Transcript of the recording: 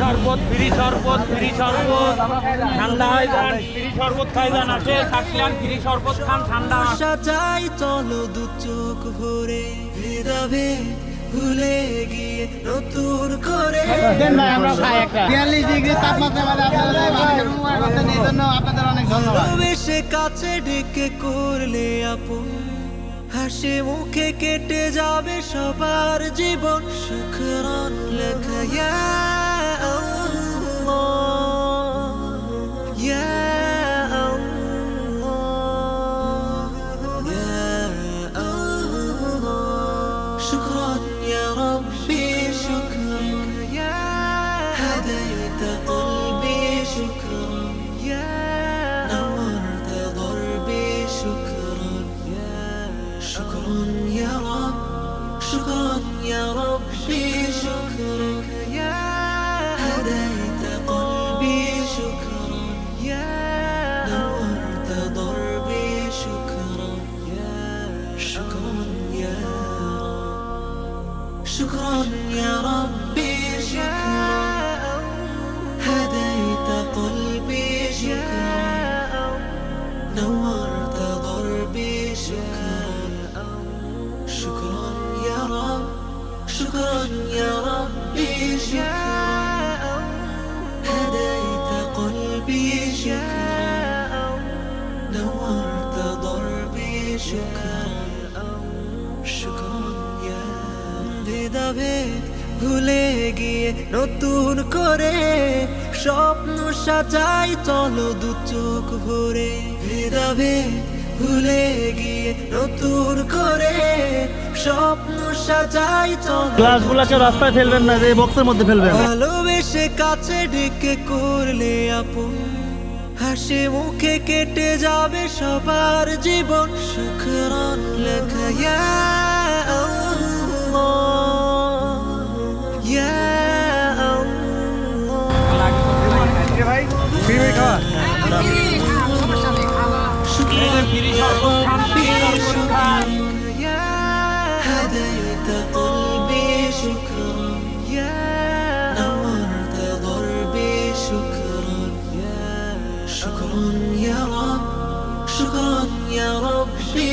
শরবত শরবত ফ্রি শরবত ঠান্ডা হয়ে যান ফ্রি শরবত খাই যান আসে থাকলেন ফ্রি শরবত খান ঠান্ডা। সাজাই চলো দু চোখ ভরে ভুলে গিয়ে নতুন করে। বিয়াল্লিশ ডিগ্রি তাপমাত্রা বাদে আপনারা মানুষের উপকার করছেন এই জন্য আপনাদের অনেক ধন্যবাদ। ভালোবেসে কাছে ডেকে করলে আপন হাসি মুখে কেটে যাবে সবার জীবন শুকরান লেখা شكرا يا ربي شكرا هديت قلبي شكرا نورت ضربي شكرا شكرا يا شكرا يا ربي شكرا يا ربي شكرا هديت قلبي شكرا نورت ضربي شكرا شكرا يا ভেদাভেদ ভুলে গিয়ে নতুন করে স্বপ্ন সাজাই চলো দু চোখ ভরে ভেদাভেদ ভুলে গিয়ে নতুন করে স্বপ্ন সাজাই গ্লাসগুলোকে রাস্তায় ফেলবেন না যে বক্সের মধ্যে ফেলবেন। ভালোবেসে কাছে ডেকে করলে আপন। হাসি মুখে কেটে যাবে সবার জীবন শুকরান লেখা ইয়া আল্লাহ, شكرا يا نورت ضربي شكرا يا شكرا يا رب شكرا يا ربي